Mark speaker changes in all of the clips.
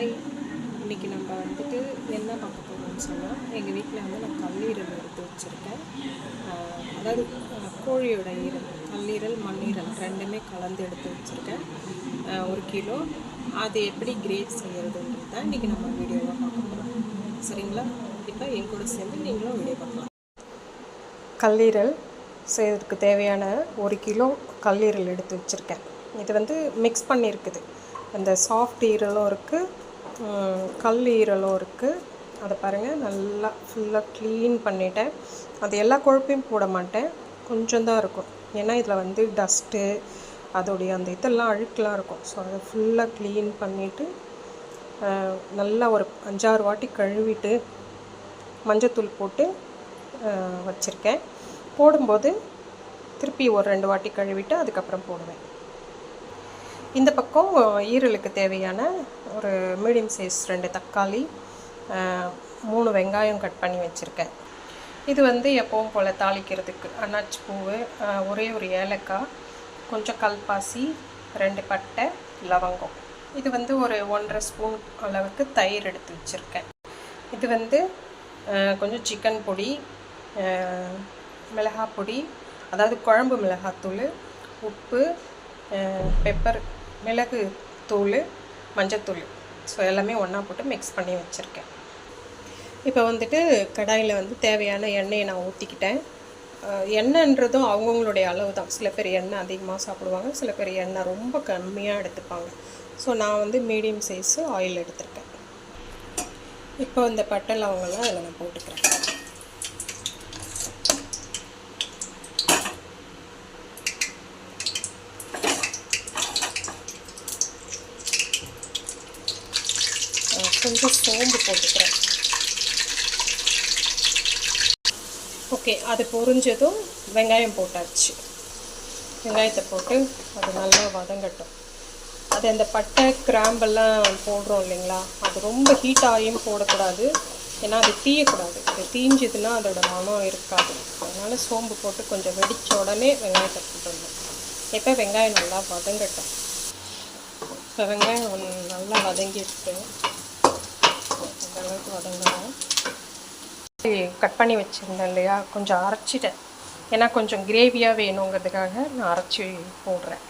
Speaker 1: Hi இன்னைக்கு நம்ம வந்துட்டு என்ன பார்க்க போகிறோம்னு சொன்னால் எங்கள் வீட்டில் வந்து நான் கல்லீரல் எடுத்து வச்சுருக்கேன். அதாவது கோழியோட ஈரல் கல்லீரல் மண்ணீரல் ரெண்டுமே கலந்து எடுத்து வச்சுருக்கேன். ஒரு கிலோ. அது எப்படி கிரேட் செய்கிறதுன்றது தான் இன்றைக்கி நம்ம வீடியோவாக பார்க்க போகிறோம் சரிங்களா? இப்போ என் கூட சேர்ந்து நீங்களும் வீடியோ பார்க்கலாம். கல்லீரல் செய்யறதுக்கு தேவையான ஒரு கிலோ கல்லீரல் எடுத்து வச்சுருக்கேன். இது வந்து மிக்ஸ் பண்ணியிருக்குது அந்த சாஃப்ட் ஈரலும் இருக்குது கல் ஈரலும் இருக்குது அதை பாருங்கள் நல்லா ஃபுல்லாக க்ளீன் பண்ணிட்டேன். அது எல்லா கொழுப்பையும் போட மாட்டேன். கொஞ்சம் தான் இருக்கும். ஏன்னா இதில் வந்து டஸ்ட்டு அதோடைய அந்த இதெல்லாம் அழுக்கெலாம் இருக்கும். ஸோ அதை ஃபுல்லாக க்ளீன் பண்ணிவிட்டு நல்லா ஒரு அஞ்சாறு வாட்டி கழுவிட்டு மஞ்சத்தூள் போட்டு வச்சுருக்கேன். போடும்போது திருப்பி ஒரு ரெண்டு வாட்டி கழுவிட்டு அதுக்கப்புறம் போடுவேன். இந்த பக்கம் ஈரலுக்கு தேவையான ஒரு மீடியம் சைஸ் ரெண்டு தக்காளி மூணு வெங்காயம் கட் பண்ணி வச்சுருக்கேன். இது வந்து எப்பவும் போல் தாளிக்கிறதுக்கு அன்னாச்சி பூவு ஒரே ஒரு ஏலக்காய் கொஞ்சம் கல்பாசி ரெண்டு பட்டை லவங்கம். இது வந்து ஒரு ஒன்றரை ஸ்பூன் அளவுக்கு தயிர் எடுத்து வச்சுருக்கேன். இது வந்து கொஞ்சம் சிக்கன் பொடி மிளகாய் பொடி அதாவது குழம்பு மிளகாத்தூள் உப்பு பெப்பர் மிளகு தூள் மஞ்சத்தூள் ஸோ எல்லாமே ஒன்றா போட்டு மிக்ஸ் பண்ணி வச்சுருக்கேன். இப்போ வந்துட்டு கடாயில் வந்து தேவையான எண்ணெயை நான் ஊற்றிக்கிட்டேன் எண்ணெய்ன்றதும் அவங்கவுங்களுடைய அளவு தான் சில பேர் எண்ணெய் அதிகமாக சாப்பிடுவாங்க சில பேர் எண்ணெய் ரொம்ப கம்மியாக எடுத்துப்பாங்க. ஸோ நான் வந்து மீடியம் சைஸு ஆயில் எடுத்திருக்கேன். இப்போ இந்த பட்டை லவங்கெல்லாம் அதில் நான் போட்டுக்கிறேன். கொஞ்சம் சோம்பு போட்டுக்கிறேன். ஓகே அது பொரிஞ்சதும் வெங்காயம் போட்டாச்சு. வெங்காயத்தை போட்டு அது நல்லா வதங்கட்டும். அது அந்த பட்டை கிராம்பெல்லாம் போடுறோம் இல்லைங்களா? அது ரொம்ப ஹீட் ஆகியும் போடக்கூடாது. ஏன்னா அது தீயக்கூடாது. அது தீஞ்சதுன்னா அதோட மனம் இருக்காது. அதனால் சோம்பு போட்டு கொஞ்சம் வெடித்த உடனே வெங்காயத்தை போட்டுடணும். இப்போ வெங்காயம் நல்லா வதங்கட்டும். இப்போ வெங்காயம் நல்லா வதங்கிட்டு இந்த அளவுக்கு வதங்கணும் கட் பண்ணி வச்சுருந்தேன் இல்லையா? கொஞ்சம் அரைச்சிட்டேன். ஏன்னா கொஞ்சம் கிரேவியாக வேணுங்கிறதுக்காக நான் அரைச்சி போடுறேன்.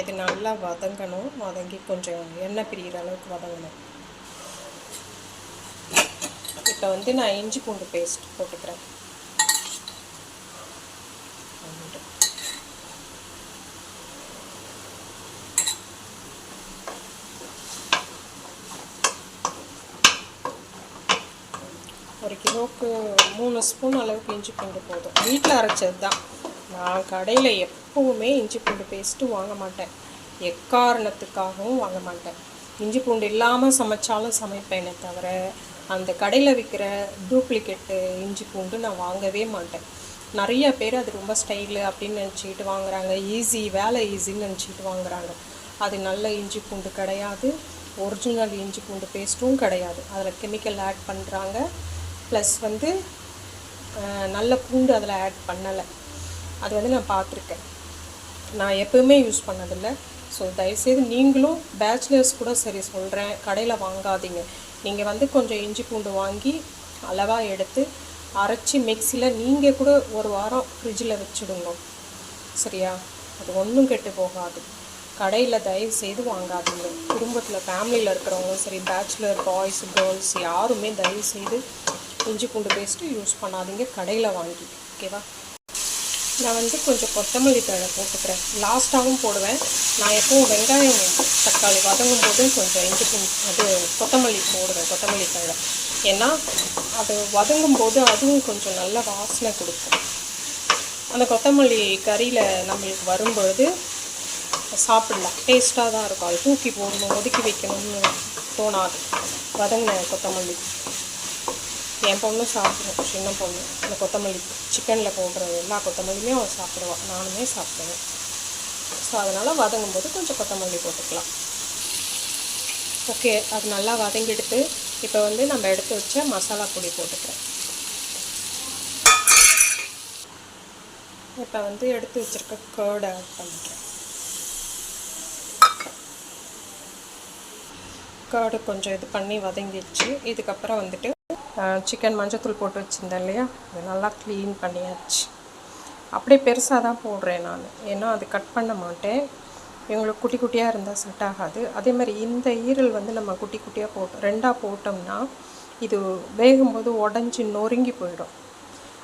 Speaker 1: இது நல்லா வதங்கணும். வதங்கி கொஞ்சம் எண்ணெய் பிரிகிற அளவுக்கு வதங்கணும். இதில் வந்து நான் இஞ்சி பூண்டு பேஸ்ட் போட்டுக்கிறேன். ஒரு கிலோவுக்கு மூணு ஸ்பூன் அளவுக்கு இஞ்சி பூண்டு போதும். வீட்டில் அரைச்சது தான். நான் கடையில் எப்போவுமே இஞ்சி பூண்டு பேஸ்ட்டு வாங்க மாட்டேன். எக்காரணத்துக்காகவும் வாங்க மாட்டேன். இஞ்சி பூண்டு இல்லாமல் சமைச்சாலும் சமைப்பேனே தவிர அந்த கடையில் விற்கிற டூப்ளிகேட்டு இஞ்சி பூண்டு நான் வாங்கவே மாட்டேன். நிறைய பேர் அது ரொம்ப ஸ்டைலு அப்படின்னு நினச்சிக்கிட்டு வாங்குறாங்க. ஈஸி வேலை ஈஸின்னு நினச்சிக்கிட்டு வாங்குறாங்க. அது நல்ல இஞ்சி பூண்டு கிடையாது. ஒரிஜினல் இஞ்சி பூண்டு பேஸ்ட்டும் கிடையாது. அதில் கெமிக்கல் ஆட் பண்ணுறாங்க ப்ளஸ் வந்து நல்ல பூண்டு அதில் ஆட் பண்ணலை. அது வந்து நான் பார்த்துருக்கேன். நான் எப்பவுமே யூஸ் பண்ணதில்லை. ஸோ தயவுசெய்து நீங்களும் பேச்சுலர்ஸ் கூட சரி சொல்கிறேன் கடையில் வாங்காதீங்க. நீங்கள் வந்து கொஞ்சம் இஞ்சி பூண்டு வாங்கி அளவாக எடுத்து அரைச்சி மிக்சியில் நீங்கள் கூட ஒரு வாரம் ஃப்ரிட்ஜில் வச்சுடுங்க. சரியா? அது ஒன்றும் கெட்டு போகாது. கடையில் தயவு செய்து வாங்காதீங்க. குடும்பத்தில் ஃபேமிலியில் இருக்கிறவங்களும் சரி பேச்சுலர் பாய்ஸ் கேர்ள்ஸ் யாருமே தயவு செய்து இஞ்சி பூண்டு பேஸ்ட்டு யூஸ் பண்ணாதீங்க. கடையில் வாங்கி ஓகேவா நான் வந்து கொஞ்சம் கொத்தமல்லி தழை போட்டுக்கிறேன். லாஸ்ட்டாகவும் போடுவேன். நான் எப்போவும் வெங்காயம் தக்காளி வதங்கும் போது கொஞ்சம் இஞ்சி அது கொத்தமல்லி போடுவேன் கொத்தமல்லி தழை. ஏன்னா அது வதங்கும் போது அதுவும் கொஞ்சம் நல்ல வாசனை கொடுக்கும். அந்த கொத்தமல்லி கறியில் நம்மளுக்கு வரும்பொழுது சாப்பிடலாம். டேஸ்ட்டாக தான் இருக்கும். அது தூக்கி போடணும் ஒதுக்கி வைக்கணும்னு தோணாது. வதங்கின கொத்தமல்லி. என் பொண்ணு சாப்பிடும். சின்ன பொண்ணு. இந்த கொத்தமல்லி சிக்கனில் போடுற எல்லா கொத்தமல்லியுமே அவன் சாப்பிடுவான் நானுமே சாப்பிடுவேன். ஸோ அதனால் வதங்கும் போது கொஞ்சம் கொத்தமல்லி போட்டுக்கலாம். ஓகே அது நல்லா வதங்கிடுத்து இப்போ வந்து நம்ம எடுத்து வச்ச மசாலா பொடி போட்டுக்கிறேன். இப்போ வந்து எடுத்து வச்சிருக்க கேர்டு ஆட் பண்ணிக்கிறேன். கேர்டு கொஞ்சம் இது பண்ணி வதங்கிடுச்சு. இதுக்கப்புறம் வந்துட்டு சிக்கன் மஞ்சத்தூள் போட்டு வச்சுருந்தேன் இல்லையா? அது நல்லா க்ளீன் பண்ணியாச்சு. அப்படியே பெருசாக தான் போடுறேன் நான். ஏன்னா அது கட் பண்ண மாட்டேன். இவங்களுக்கு குட்டி குட்டியாக இருந்தால் செட் ஆகாது. அதே மாதிரி இந்த ஈரல் வந்து நம்ம குட்டி குட்டியாக போட்டோம் ரெண்டாக போட்டோம்னா இது வேகும்போது உடஞ்சி நொறுங்கி போயிடும்.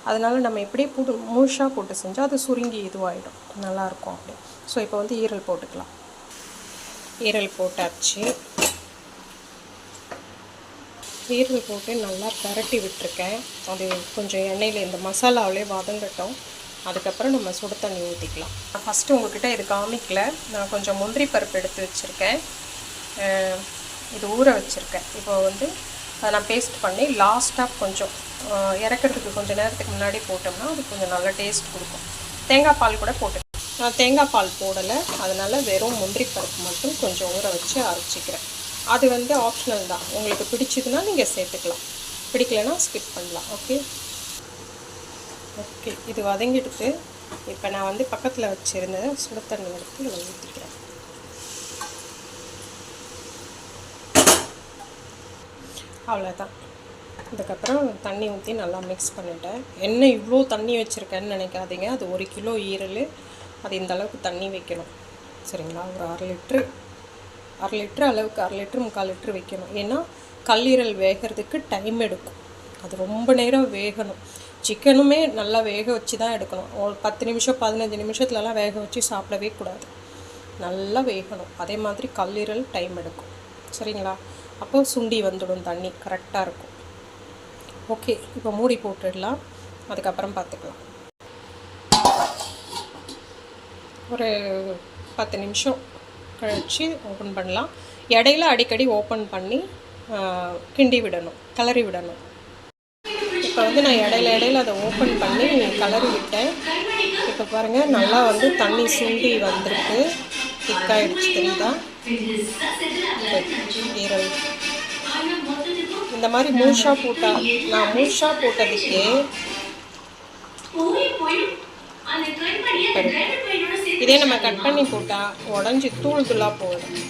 Speaker 1: அதனால் நம்ம இப்படியே புது முழுஷாக போட்டு செஞ்சால் அது சுருங்கி இதுவாகிடும் நல்லாயிருக்கும் அப்படி. ஸோ இப்போ வந்து ஈரல் போட்டுக்கலாம். ஈரல் போட்டாச்சு. ஈரல் போட்டு நல்லா பரட்டி விட்டுருக்கேன். அது கொஞ்சம் எண்ணெயில் இந்த மசாலாவிலே வதங்கட்டும். அதுக்கப்புறம் நம்ம சுடு தண்ணி ஊற்றிக்கலாம் நான் ஃபஸ்ட்டு உங்ககிட்ட இது காமிக்கல. நான் கொஞ்சம் முந்திரி பருப்பு எடுத்து வச்சுருக்கேன். இது ஊற வச்சுருக்கேன். இப்போ வந்து அதை நான் பேஸ்ட் பண்ணி லாஸ்ட்டாக கொஞ்சம் இறக்கிறதுக்கு கொஞ்சம் நேரத்துக்கு முன்னாடி போட்டோம்னா அது கொஞ்சம் நல்லா டேஸ்ட் கொடுக்கும். தேங்காய் பால் கூட போட்டு நான் தேங்காய் பால் போடலை. அதனால் வெறும் முந்திரி பருப்பு மட்டும் கொஞ்சம் ஊற வச்சு அரைச்சிக்கிறேன். அது வந்து ஆப்ஷனல் தான். உங்களுக்கு பிடிச்சதுன்னா நீங்கள் சேர்த்துக்கலாம். பிடிக்கலைன்னா ஸ்கிப் பண்ணலாம். ஓகே ஓகே இது வதங்கிடுத்து இப்போ நான் வந்து பக்கத்தில் வச்சுருந்ததை சுடத்தண்ணி எடுத்து இதில் ஊற்றிக்கிறேன் அவ்வளோதான் இதுக்கப்புறம் தண்ணி ஊற்றி நல்லா மிக்ஸ் பண்ணிட்டேன். என்ன இவ்வளோ தண்ணி வச்சுருக்கேன்னு நினைக்காதீங்க. அது ஒரு கிலோ ஈரல். அது இந்த அளவுக்கு தண்ணி வைக்கணும். சரிங்களா? ஒரு அரை லிட்ரு அரை லிட்ரு அளவுக்கு அரை லிட்ரு முக்கால் லிட்ரு வைக்கணும். ஏன்னா கல்லீரல் வேகிறதுக்கு டைம் எடுக்கும். அது ரொம்ப நேரம் வேகணும். சிக்கனுமே நல்லா வேக வச்சு தான் எடுக்கணும். ஒரு பத்து நிமிஷம் பதினஞ்சு நிமிஷத்துலலாம் வேக வச்சு சாப்பிடவே கூடாது. நல்லா வேகணும். அதே மாதிரி கல்லீரல் டைம் எடுக்கும். சரிங்களா? அப்போ சுண்டி வந்துடும் தண்ணி. கரெக்டாக இருக்கும். ஓகே இப்போ மூடி போட்டுடலாம். அதுக்கப்புறம் பார்த்துக்கலாம். ஒரு பத்து நிமிஷம். கழித்து ஓப்பன் பண்ணலாம். இடையில அடிக்கடி ஓப்பன் பண்ணி கிண்டி விடணும் கிளறி விடணும். இப்போ வந்து நான் இடையில இடையில அதை ஓப்பன் பண்ணி கலரி விட்டேன். இப்போ பாருங்கள் நல்லா வந்து தண்ணி சுண்டி வந்திருக்கு. திக்காயிடுச்சு தெரியுதா? ஈரல் இந்த மாதிரி மூஷா போட்டா நான் மூஷா போட்டதுக்கே இதே நம்ம கட் பண்ணி போட்டால் உடஞ்சி தூள் தூளாக போயிடும்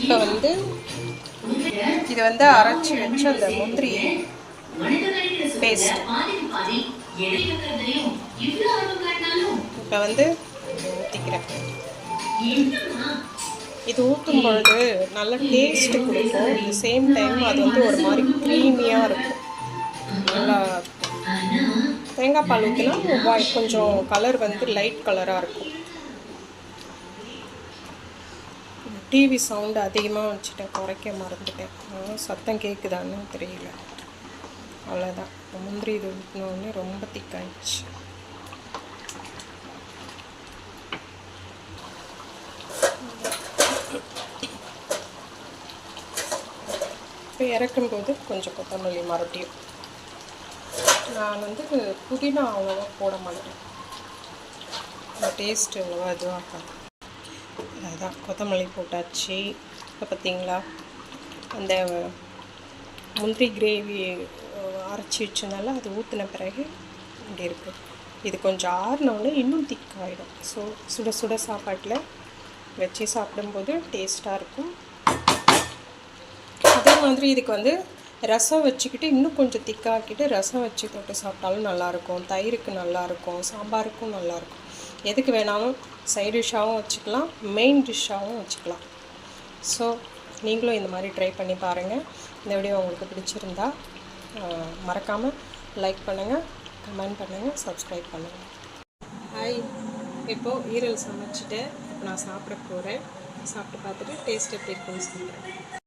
Speaker 1: இப்போ வந்து இது வந்து அரைச்சி வச்சு அந்த முந்திரி பேஸ்ட். இப்போ வந்து ஊற்றிக்கிறேன் இது ஊற்றும் பொழுது நல்ல டேஸ்ட் கொடுக்கும். சேம் டைம் அது வந்து ஒரு மாதிரி க்ரீமியாக இருக்கும். நல்லா தேங்காய் பால் ஊற்றினா கொஞ்சம் கலர் வந்து லைட் கலராக இருக்கும். டிவி சவுண்டு அதிகமாக வச்சுட்டேன் குறைக்க மறந்துட்டேன். சத்தம் கேட்குதான்னு தெரியல. அவ்வளோதான் முந்திரி இது ஊற்றினோடனே ரொம்ப திக்காயிடுச்சு. இப்போ இறக்கும்போது கொஞ்சம் கொத்தமல்லி மறுபடியும். நான் வந்து புதினா அவ்வளோவா போட மாட்டேன். டேஸ்ட் அவ்வளோவா இதுவாக இருக்காது அதுதான் கொத்தமல்லி போட்டாச்சு. இப்போ பார்த்தீங்களா? அந்த முந்திரி கிரேவி அரைச்சி வச்சனால அது ஊற்றின பிறகு இப்படி இருக்குது இது கொஞ்சம் ஆறினோடனே இன்னும் திக்காயிடும். ஸோ சுட சுட சாப்பாட்டில் வச்சு சாப்பிடும்போது டேஸ்ட்டாக இருக்கும். அதே மாதிரி இதுக்கு வந்து ரசம் வச்சுக்கிட்டு இன்னும் கொஞ்சம் திக்காக்கிட்டு ரசம் வச்சு தொட்டு சாப்பிட்டாலும் நல்லாயிருக்கும். தயிருக்கு நல்லாயிருக்கும். சாம்பாருக்கும் நல்லாயிருக்கும். எதுக்கு வேணாலும் சைட் டிஷ்ஷாகவும் வச்சுக்கலாம். மெயின் டிஷ்ஷாகவும் வச்சுக்கலாம். ஸோ நீங்களும் இந்த மாதிரி ட்ரை பண்ணி பாருங்கள் இந்த வீடியோ உங்களுக்கு பிடிச்சிருந்தா மறக்காமல் லைக் பண்ணுங்கள் கமெண்ட் பண்ணுங்கள் சப்ஸ்கிரைப் பண்ணுங்கள் ஹாய் இப்போது ஈரல் சமைச்சிட்டு நான் சாப்பிட போகிறேன் சாப்பிட்டு பார்த்துட்டு டேஸ்ட் எப்படி இருக்குன்னு சொல்கிறேன்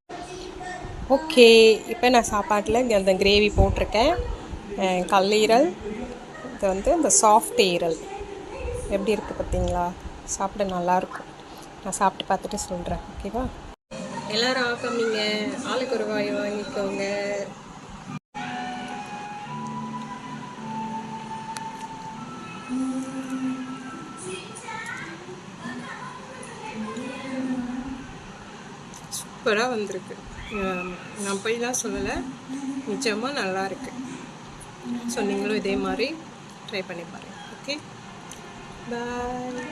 Speaker 1: ஓகே இப்போ நான் சாப்பாட்டில் அந்த கிரேவி போட்டிருக்கேன். கல்லீரல் இது வந்து இந்த சாஃப்ட் ஈரல். எப்படி இருக்குது பார்த்தீங்களா சாப்பிட நல்லாயிருக்கும் நான் சாப்பிட்டு பார்த்துட்டு சொல்கிறேன் ஓகேவா எல்லோரும் ஆக்கமிங்க ஆளுக்கு ஒரு வாய் வாங்கிக்கோங்க. சூப்பராக வந்திருக்கு. நான் போய்லாம் சொல்லலை. நிச்சயமாக நல்லா இருக்கு ஸோ நீங்களும் இதே மாதிரி ட்ரை பண்ணி பாருங்கள் ஓகே பாய்